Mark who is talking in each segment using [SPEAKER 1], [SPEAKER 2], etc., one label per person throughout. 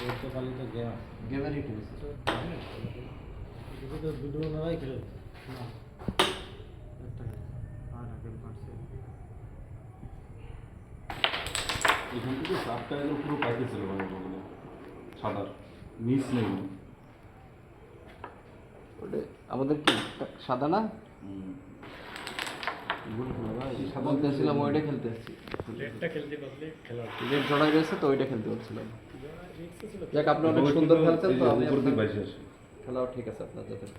[SPEAKER 1] পর্তুগালি তো গেম
[SPEAKER 2] গেমেরই খেলেছে
[SPEAKER 1] তো দুটো ওনারাই খেলে।
[SPEAKER 3] না। একটা আর আগের মারছে
[SPEAKER 4] এখান থেকে এলো পুরো মানে বললে মিস নেই।
[SPEAKER 2] ওটা আমাদের কি? সাদা না? ওইটা খেলতে আসছি
[SPEAKER 3] রেডটা খেলতে পারলে খেলা
[SPEAKER 2] রেড জড়াই রয়েছে তো ওইটা খেলতে পারছিলাম। যাক আপনি অনেক সুন্দর খেলছেন তো আমি
[SPEAKER 4] উপর দিয়ে বাইশে আসে।
[SPEAKER 2] খেলাও ঠিক আছে আপনার যথেষ্ট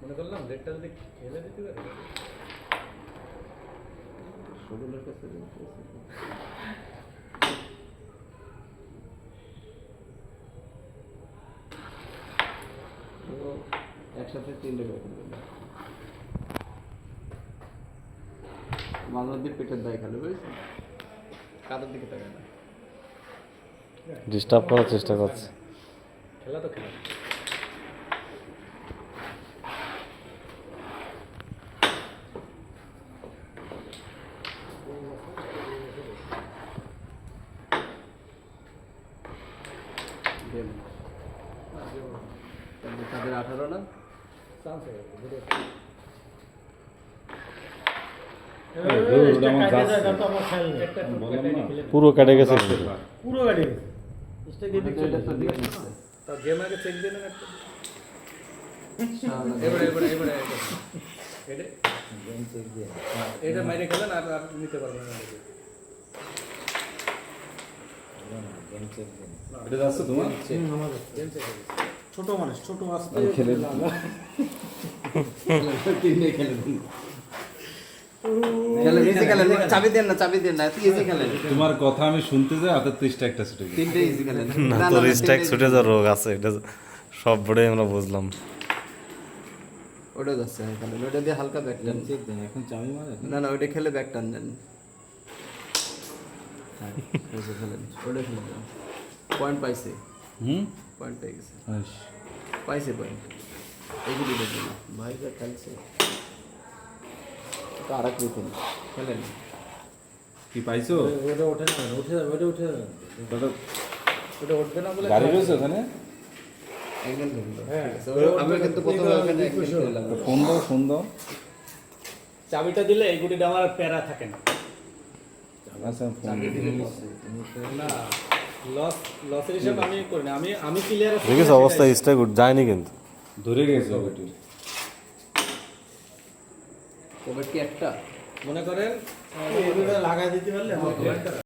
[SPEAKER 3] মনে করলাম রেডটা যদি খেলে দিতে পারে।
[SPEAKER 2] কাছে একসাথে তিনটে করে খেলবেন মাঝে পেটের দায় খেলে বুঝেছেন? কাদের দিকে তাকায় না?
[SPEAKER 5] ডিস্টার্ব করার চেষ্টা করছে।
[SPEAKER 3] খেলা তো খেলা।
[SPEAKER 2] তাদের আঠারো না?
[SPEAKER 3] চান্স হয়ে গেছে।
[SPEAKER 5] পুরো কেটে গেছে
[SPEAKER 3] গেম আগে চেক দিয়ে নেন। এবারে এবারে এবারে এটা? এটা মাইরে খেলেন আর আর নিতে পারবেন না এটা।
[SPEAKER 4] এটা যাচ্ছে তোমার?
[SPEAKER 3] গেম চেক
[SPEAKER 1] ছোট মানুষ ছোট আসতে
[SPEAKER 4] খেলে
[SPEAKER 2] খেলে দিন। খেলেন, খেলেন। চাবি দেন না চাবি দেন না ইজি খেলেন।
[SPEAKER 4] তোমার কথা আমি শুনতে যাই হাতের তিরিশটা একটা ছুটে গেছে
[SPEAKER 2] তিনটে ইজি খেলেন।
[SPEAKER 5] না
[SPEAKER 2] না,
[SPEAKER 5] তোর
[SPEAKER 2] না,
[SPEAKER 5] ছুটে যাওয়ার রোগ আছে এটা সব বড়ে আমরা বুঝলাম।
[SPEAKER 2] ওটা যাচ্ছে হ্যাঁ, খেলেন। ওটা দিয়ে হালকা ব্যাক টান।
[SPEAKER 4] এখন চামি মারে।
[SPEAKER 2] না না ওইটা খেলে ব্যাক টান দেন। হ্যাঁ খেলেন। ওটা খেলে পয়েন্ট পাইছে।
[SPEAKER 4] হুম?
[SPEAKER 2] পয়েন্ট পেয়ে গেছে। পাইছে পয়েন্ট এগুলি ভাই যা খেলছে। তো আর এক রকম। খেলেন?
[SPEAKER 4] কি পাইছো?
[SPEAKER 1] ওটা ওঠে না উঠে যাবে ওটা উঠে যাবে
[SPEAKER 4] দাদা
[SPEAKER 3] ওটা উঠবে না বলে
[SPEAKER 4] গাড়ি রয়েছে ওখানে?
[SPEAKER 3] চাবিটা দিলে এই গুটিটা আমার প্যারা থাকে না।
[SPEAKER 4] ফোন
[SPEAKER 2] চাবি দিলে loss।
[SPEAKER 3] না লস লসের হিসাব আমি আমি আমি ক্লিয়ার
[SPEAKER 5] দেখিস অবস্থা স্ট্যাক যায়নি কিন্তু।
[SPEAKER 4] ধরে গেছে
[SPEAKER 2] একটা?
[SPEAKER 3] মনে করেন
[SPEAKER 1] লাগাই দিতে পারলে আমার